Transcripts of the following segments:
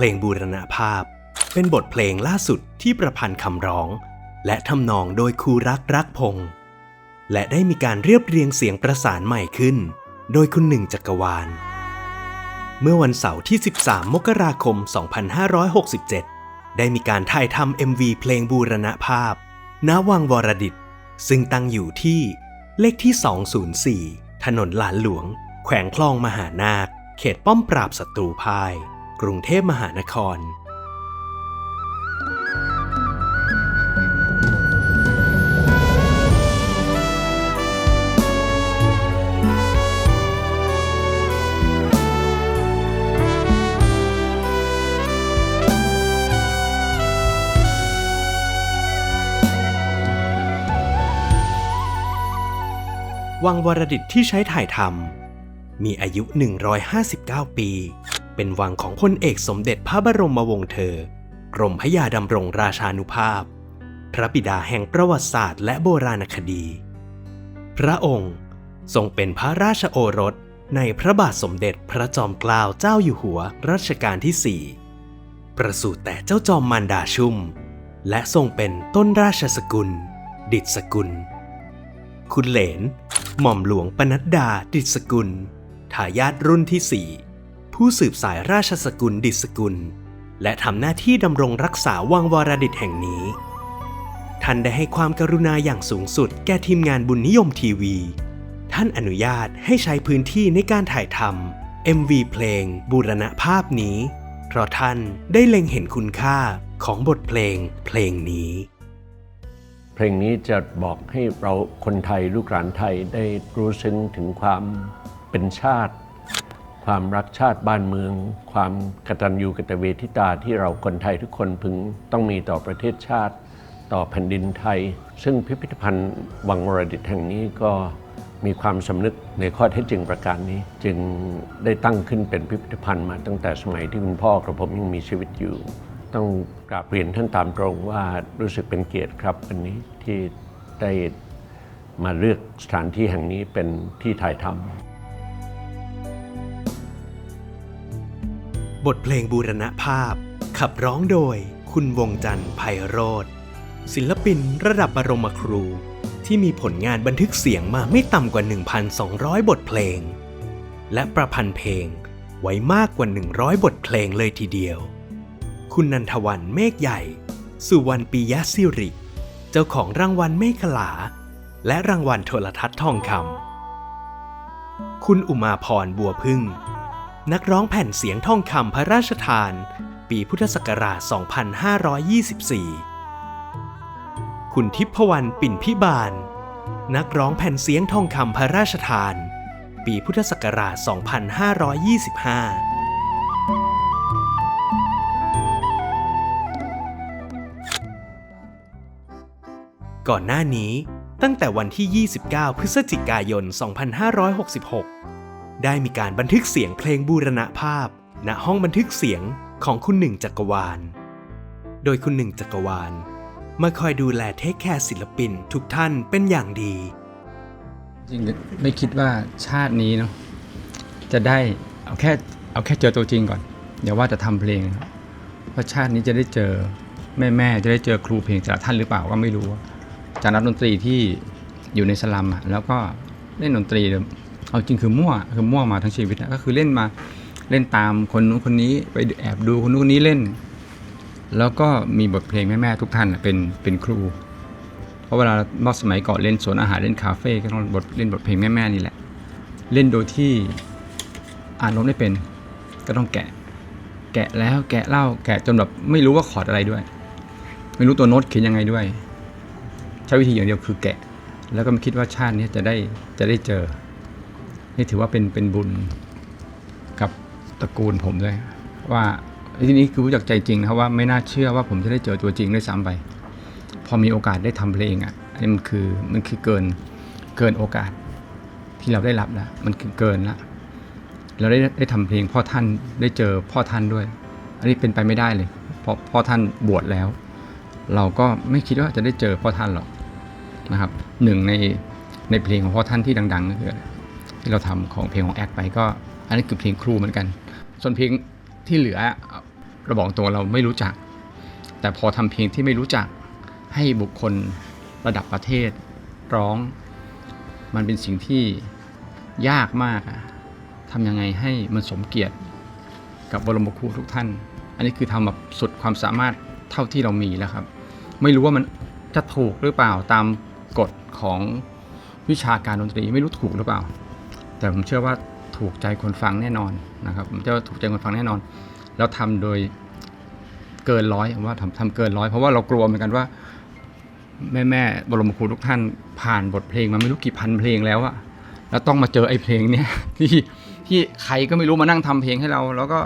เพลงบูรณภาพ เป็นบทเพลงล่าสุดที่ประพันธ์คำร้อง และทำนองโดยครูรักรักพงษ์และได้มีการเรียบเรียงเสียงประสานใหม่ขึ้น โดยคุณหนึ่งจักรวาล เมื่อวันเสาร์ที่ 13 มกราคม 2567 ได้มีการถ่ายทำ MV เพลงบูรณภาพ ณ วังวรดิต ซึ่งตั้งอยู่ที่เลขที่ 204 ถนนหลานหลวง แขวงคลองมหานาค เขตป้อมปราบศัตรูพ่าย กรุงเทพมหานครวังวรดิตที่ใช้ถ่ายทำมีอายุ 159 ปี เป็นวังของพลเอกสมเด็จพระบรมวงศ์เธอ กรมพระยาดำรงราชานุภาพ พระบิดาแห่งประวัติศาสตร์และโบราณคดี พระองค์ทรงเป็นพระราชโอรสในพระบาทสมเด็จพระจอมเกล้าเจ้าอยู่หัวรัชกาลที่4ประสูติแต่เจ้าจอมมารดาชุ่ม และทรงเป็นต้นราชสกุล ดิษสกุล คุณเหลน หม่อมหลวงปนัดดาดิษสกุล ทายาทรุ่นที่4 ผู้สืบสายราชสกุลดิสกุล และทำหน้าที่ดำรงรักษาวังวรดิตแห่งนี้ ท่านได้ให้ความกรุณาอย่างสูงสุดแก่ทีมงานบุญนิยมทีวี ท่านอนุญาตให้ใช้พื้นที่ในการถ่ายทำ MV เพลงบูรณภาพนี้ เพราะท่านได้เล็งเห็นคุณค่าของบทเพลงเพลงนี้ เพลงนี้จะบอกให้เราคนไทยลูกหลานไทยได้รู้ซึ้งถึงความเป็นชาติ ความรักชาติบ้านเมือง ความกตัญญูกตเวทิตาที่เราคนไทยทุกคนพึงต้องมีต่อประเทศชาติ ต่อแผ่นดินไทย ซึ่งพิพิธภัณฑ์วังวรดิตแห่งนี้ก็มีความสำนึกในข้อเท็จจริงประการนี้ จึงได้ตั้งขึ้นเป็นพิพิธภัณฑ์มาตั้งแต่สมัยที่คุณพ่อกับผมยังมีชีวิตอยู่ ต้องกราบเรียนท่านตามตรงว่ารู้สึกเป็นเกียรติครับวันนี้ที่ได้มาเลือกสถานที่แห่งนี้เป็นที่ถ่ายทำ บทเพลงบูรณภาพ ขับร้องโดยคุณวงจันทร์ไพโรธศิลปินระดับบรมครู ที่มีผลงานบันทึกเสียงมาไม่ต่ำกว่า 1,200 บทเพลง และประพันธ์เพลงไว้มากกว่า 100 บทเพลงเลยทีเดียว คุณนันทวันเมฆใหญ่ สุวรรณปียะสิริ เจ้าของรางวัลเมฆลา และรางวัลโทรทัศน์ทองคำคุณอุมาพรบัวพึ่ง นักร้องแผ่นเสียงทองคำพระราชทาน ปีพุทธศักราช 2524 คุณทิพวรรณปิ่นพิบาล นักร้องแผ่นเสียงทองคำพระราชทาน ปีพุทธศักราช 2525ก่อนหน้านี้ตั้งแต่วันที่ 29 พฤศจิกายน 2566 ได้มีการบันทึกเสียงเพลงบูรณภาพ ณห้องบันทึกเสียงของคุณหนึ่งจักรวาล โดยคุณหนึ่งจักรวาล มาคอยดูแลเทคแคร์ศิลปินทุกท่านเป็นอย่างดี จริงๆไม่คิดว่าชาตินี้เนาะจะได้เอาแค่เอาแค่เจอตัวจริงก่อนอย่าว่าจะทำเพลงครับเพราะชาตินี้จะได้เจอแม่แม่จะได้เจอครูเพลงแต่ละท่านหรือเปล่าก็ไม่รู้อาจารย์นักดนตรีที่อยู่ในสลัมอะแล้วก็เล่นดนตรี เอาจริงคือมั่วคือมั่วมาทั้งชีวิตนะก็คือเล่นมาเล่นตามคนนู้นคนนี้ไปแอบดูคนนู้นคนนี้เล่น แล้วก็มีบทเพลงแม่แม่ๆทุกท่านอะเป็นเป็นครู เพราะเวลาเมื่อสมัยก่อนเล่นสวนอาหารเล่นคาเฟ่ก็ต้องบทเล่นบทเพลงแม่ๆนี่แหละ เล่นโดยที่อ่านโน้ตไม่เป็น ก็ต้องแกะ แกะแล้วแกะเล่าแกะจนแบบไม่รู้ว่าคอร์ดอะไรด้วย ไม่รู้ตัวโน้ตเขียนยังไงด้วย ใช้วิธีอย่างเดียวคือแกะ แล้วก็ไม่คิดว่าชาตินี้จะได้จะได้เจอ นี่ถือว่าเป็นเป็นบุญกับตระกูลผมด้วยว่าทีนี้คือรู้จักใจจริงนะครับว่าไม่น่าเชื่อว่าผมจะได้เจอตัวจริงด้วยซ้ำไป พอมีโอกาสได้ทำเพลงอะนนี้มันคือมันคือเกินเกินโอกาสที่เราได้รับแล้วมันคือเกินละเราได้ได้ทำเพลงพ่อท่านได้เจอพ่อท่านด้วย อันนี้เป็นไปไม่ได้เลยเพราะพ่อท่านบวชแล้ว เราก็ไม่คิดว่าจะได้เจอพ่อท่านหรอกนะครับหนึ่งในในเพลงของพ่อท่านที่ดังๆก็คือ ที่เราทำของเพลงของแอคไปก็ อันนี้คือเพลงครูเหมือนกัน ส่วนเพลงที่เหลือเราบอกตัวเราไม่รู้จัก แต่พอทำเพลงที่ไม่รู้จักให้บุคคลระดับประเทศร้อง มันเป็นสิ่งที่ยากมากอะทำยังไงให้มันสมเกียรติกับบรมครูทุกท่าน อันนี้คือทำแบบสุดความสามารถเท่าที่เรามีแล้วครับ ไม่รู้ว่ามันจะถูกหรือเปล่าตามกฎของวิชาการดนตรีไม่รู้ถูกหรือเปล่า แต่ผมเชื่อว่าถูกใจคนฟังแน่นอนนะครับผมเชื่อว่าถูกใจคนฟังแน่นอน แล้วทำโดยเกินร้อยผมว่าทำทำเกินร้อยเพราะว่าเรากลัวเหมือนกันว่า แม่แม่บรมครูทุกท่านผ่านบทเพลงมาไม่รู้กี่พันเพลงแล้วอะแล้วต้องมาเจอไอ้เพลงเนี้ยที่ที่ใครก็ไม่รู้มานั่งทำเพลงให้เรา แล้วก็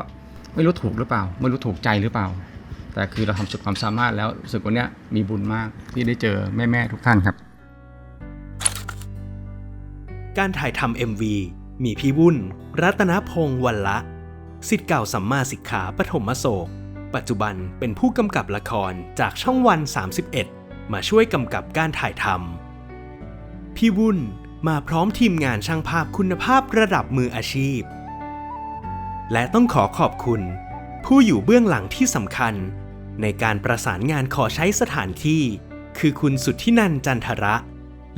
ไม่รู้ถูกหรือเปล่า ไม่รู้ถูกใจหรือเปล่า แต่คือเราทำสุดความสามารถแล้วรู้สึกวันเนี้ยมีบุญมากที่ได้เจอแม่แม่ๆทุกท่านครับ การถ่ายทำ MV มีพี่วุ่น รัตนพงศ์วันละสิทธิ์เก่าสัมมาสิกขาปฐมโศก ปัจจุบันเป็นผู้กำกับละครจากช่องวัน 31 มาช่วยกำกับการถ่ายทำพี่วุ่นมาพร้อมทีมงานช่างภาพคุณภาพระดับมืออาชีพ และต้องขอขอบคุณ ผู้อยู่เบื้องหลังที่สำคัญ ในการประสานงานขอใช้สถานที่ คือคุณสุทธินันจันทระ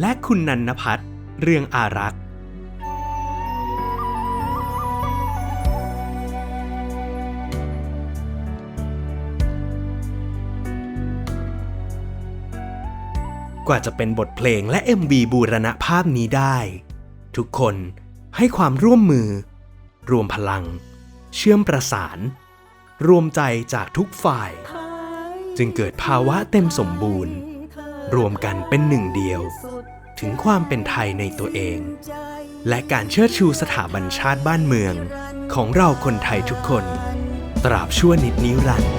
และคุณนันนพัฒน์ เรืองอารักษ์ กว่าจะเป็นบทเพลงและ MV บูรณภาพนี้ได้ ทุกคนให้ความร่วมมือ รวมพลัง เชื่อมประสาน รวมใจจากทุกฝ่าย จึงเกิดภาวะเต็มสมบูรณ์ รวมกันเป็นหนึ่งเดียว ถึงความเป็นไทยในตัวเอง และการเชิดชูสถาบันชาติบ้านเมือง ของเราคนไทยทุกคน ตราบชั่วนิดนิรันดร์